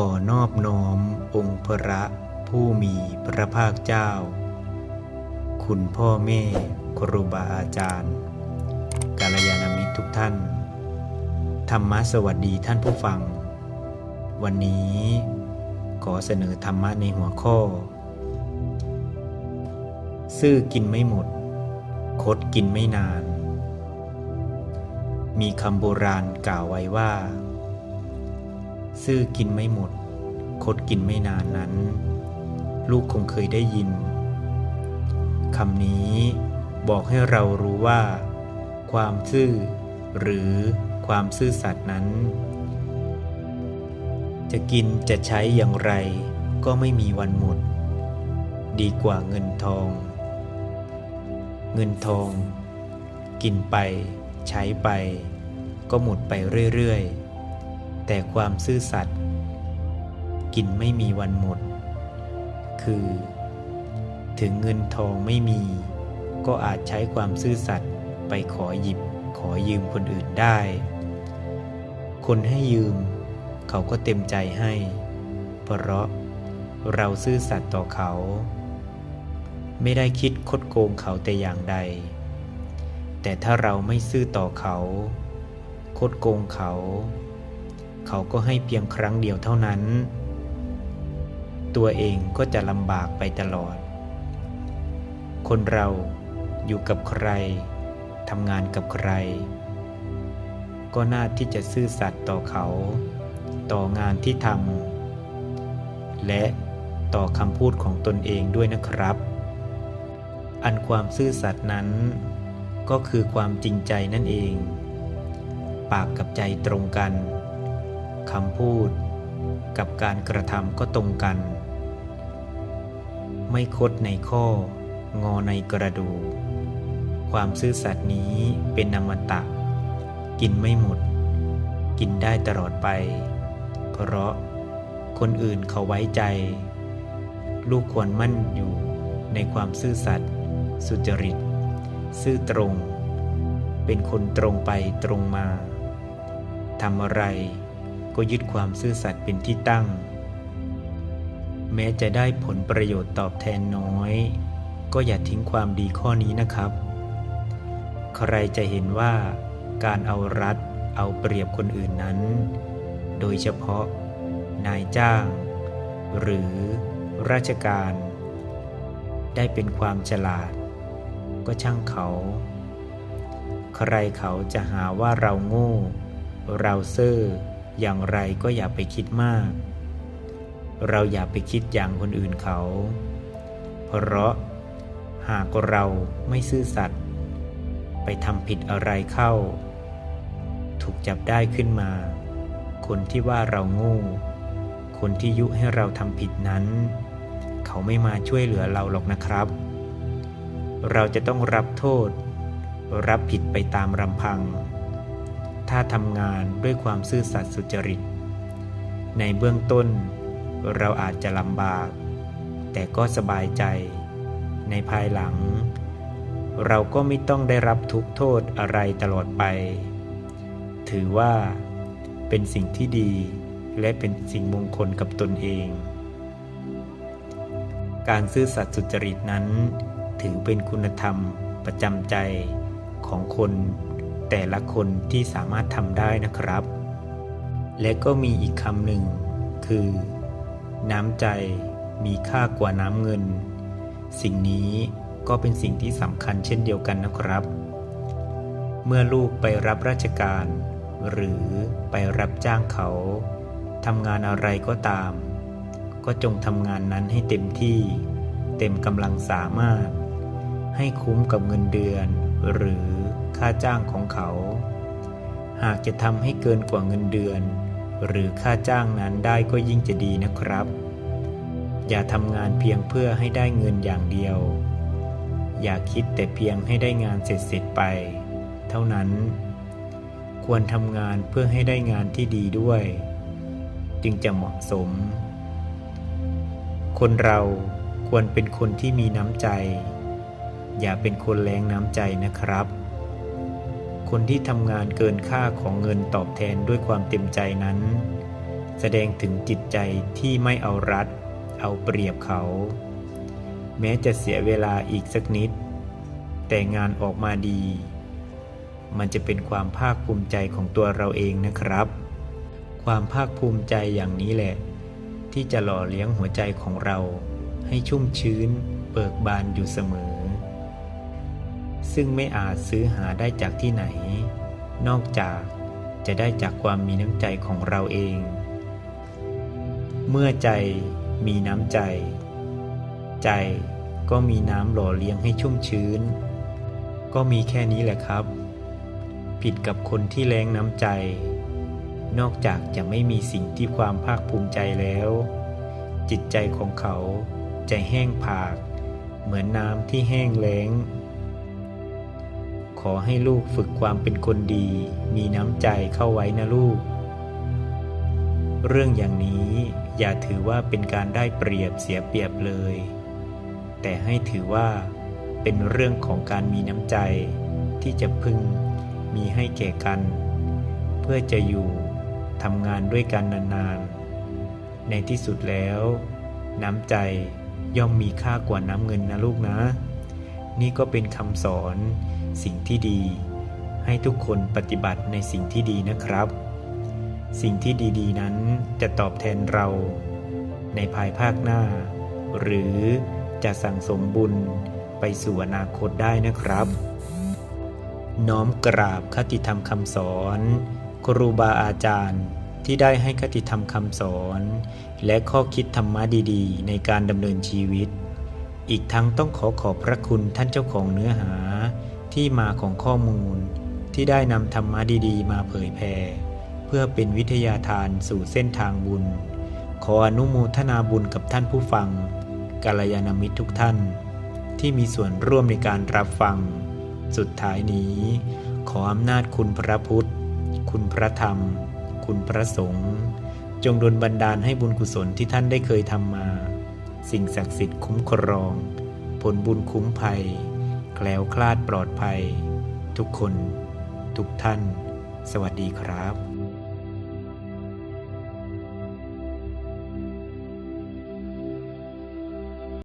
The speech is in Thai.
ขอนอบน้อมองค์พระผู้มีพระภาคเจ้า คุณพ่อแม่ครูบาอาจารย์กาลยานามิตรทุกท่าน ธรรมะสวัสดีท่านผู้ฟัง วันนี้ขอเสนอธรรมะในหัวข้อ ซื่อกินไม่หมด คดกินไม่นาน มีคำโบราณกล่าวไว้ว่า ซื่อกินไม่หมด คดกินไม่นานนั้น ลูกคงเคยได้ยินคำนี้บอกให้เรารู้ว่า ความซื่อหรือความซื่อสัตย์นั้น จะกินจะใช้อย่างไรก็ไม่มีวันหมด ดีกว่าเงินทอง เงินทอง กินไป ใช้ไป ก็หมดไปเรื่อยๆ แต่ความซื่อสัตย์กินไม่มีวันหมด คือ ถึงเงินทองไม่มี ก็อาจใช้ความซื่อสัตย์ไปขอหยิบขอยืมคนอื่นได้ คนให้ยืม เขาก็เต็มใจให้ เพราะเราซื่อสัตย์ต่อเขา ไม่ได้คิดคดโกงเขาแต่อย่างใด แต่ถ้าเราไม่ซื่อต่อเขา คดโกงเขา เขาก็ให้เพียงครั้งเดียวเท่านั้น ตัวเองก็จะลำบากไปตลอด คนเราอยู่กับใครทำงานกับใคร ก็น่าที่จะซื่อสัตย์ต่อเขา ต่องานที่ทำและต่อคำพูดของตนเองด้วยนะครับ อันความซื่อสัตย์นั้น ก็คือความจริงใจนั่นเอง ปากกับใจตรงกัน คำพูด กับการกระทำก็ตรงกัน ไม่คดในข้อ งอในกระดู ความซื่อสัตย์นี้เป็นนามตะ กินไม่หมด กินได้ตลอดไป เพราะคนอื่นเขาไว้ใจ ลูกควรมั่นอยู่ในความซื่อสัตย์สุจริต ซื่อตรง เป็นคนตรงไปตรงมาทำอะไร ก็ยึดความซื่อสัตย์เป็นที่ตั้ง แม้จะได้ผลประโยชน์ตอบแทนน้อย ก็อย่าทิ้งความดีข้อนี้นะครับ ใครจะเห็นว่าการเอารัดเอาเปรียบคนอื่นนั้น โดยเฉพาะ นายจ้าง หรือราชการ ได้เป็นความฉลาด ก็ช่างเขา ใครเขาจะหาว่าเราโง่ เราเซ่อ อย่างไรก็อย่าไปคิดมาก เราอย่าไปคิดอย่างคนอื่นเขา เพราะหากเราไม่ซื่อสัตย์ไปทำผิดอะไรเข้า ถูกจับได้ขึ้นมา คนที่ว่าเราโง่คนที่ยุให้เราทำผิดนั้น เขาไม่มาช่วยเหลือเราหรอกนะครับ เราจะต้องรับโทษ รับผิดไปตามลำพัง ถ้าทำงานด้วยความซื่อสัตย์สุจริต ในเบื้องต้นเราอาจจะลำบาก แต่ก็สบายใจ ในภายหลัง เราก็ไม่ต้องได้รับทุกโทษอะไรตลอดไป ถือว่าเป็นสิ่งที่ดีและเป็นสิ่งมงคลกับตนเอง การซื่อสัตย์สุจริตนั้น ถือเป็นคุณธรรมประจำใจของคน แต่ละคนที่สามารถทำได้นะครับ และก็มีอีกคำหนึ่ง คือ น้ำใจมีค่ากว่าน้ำเงิน สิ่งนี้ก็เป็นสิ่งที่สำคัญเช่นเดียวกันนะครับ เมื่อลูกไปรับราชการ หรือไปรับจ้างเขาทำงานอะไรก็ตาม ก็จงทำงานนั้นให้เต็มที่ เต็มกำลังสามารถ ให้คุ้มกับเงินเดือน หรือ ค่าจ้างของเขา หากจะทำให้เกินกว่าเงินเดือน หรือค่าจ้างนั้นได้ก็ยิ่งจะดีนะครับ อย่าทำงานเพียงเพื่อให้ได้เงินอย่างเดียว อย่าคิดแต่เพียงให้ได้งานเสร็จๆไป เท่านั้น ควรทำงานเพื่อให้ได้งานที่ดีด้วย จึงจะเหมาะสม คนเราควรเป็นคนที่มีน้ำใจ อย่าเป็นคนแรงน้ำใจนะครับ คนที่ทำงานเกินค่าของเงินตอบแทนด้วยความเต็มใจนั้น แสดงถึงจิตใจที่ไม่เอารัด เอาเปรียบเขา แม้จะเสียเวลาอีกสักนิด แต่งานออกมาดี มันจะเป็นความภาคภูมิใจของตัวเราเองนะครับ ความภาคภูมิใจอย่างนี้แหละ ที่จะหล่อเลี้ยงหัวใจของเรา ให้ชุ่มชื้นเบิกบานอยู่เสมอ ซึ่งไม่อาจซื้อหาได้จากที่ไหน นอกจากจะได้จากความมีน้ำใจของเราเอง เมื่อใจมีน้ำใจ ใจก็มีน้ำหล่อเลี้ยงให้ชุ่มชื้น ก็มีแค่นี้แหละครับ ผิดกับคนที่แรงน้ำใจ นอกจากจะไม่มีสิ่งที่ความภาคภูมิใจแล้ว จิตใจของเขาจะแห้งผาก เหมือนน้ำที่แห้งแล้ง ขอให้ลูกฝึกความเป็นคนดี มีน้ำใจเข้าไว้นะลูก เรื่องอย่างนี้อย่าถือว่าเป็นการได้เปรียบเสียเปรียบเลย แต่ให้ถือว่าเป็นเรื่องของการมีน้ำใจที่จะพึงมีให้แก่กัน เพื่อจะอยู่ทำงานด้วยกันนานๆ ในที่สุดแล้ว น้ำใจย่อมมีค่ากว่าน้ำเงินนะลูกนะ นี่ก็เป็นคำสอน สิ่งที่ดี ให้ทุกคนปฏิบัติในสิ่งที่ดีนะครับ สิ่งที่ดีๆ นั้นจะตอบแทนเรา ในภายภาคหน้า หรือจะสั่งสมบุญไปสู่อนาคตได้นะครับ น้อมกราบคติธรรมคำสอน ครูบาอาจารย์ที่ได้ให้คติธรรมคำสอน และข้อคิดธรรมะดีๆ ในการดำเนินชีวิต อีกทั้งต้องขอขอบพระคุณท่านเจ้าของเนื้อหา ที่มาของข้อมูลที่ได้นำธรรมะดี ๆ มาเผยแผ่เพื่อเป็นวิทยาทานสู่เส้นทางบุญ ขออนุโมทนาบุญกับท่านผู้ฟังกัลยาณมิตรทุกท่าน ที่มีส่วนร่วมในการรับฟัง สุดท้ายนี้ ขออำนาจคุณพระพุทธ คุณพระธรรม คุณพระสงฆ์จงดลบันดาลให้บุญกุศลที่ท่านได้เคยทำมา สิ่งศักดิ์สิทธิ์คุ้มครอง ผลบุญคุ้มภัย แคล้วคลาดปลอดภัย ทุกคน ทุกท่าน สวัสดีครับ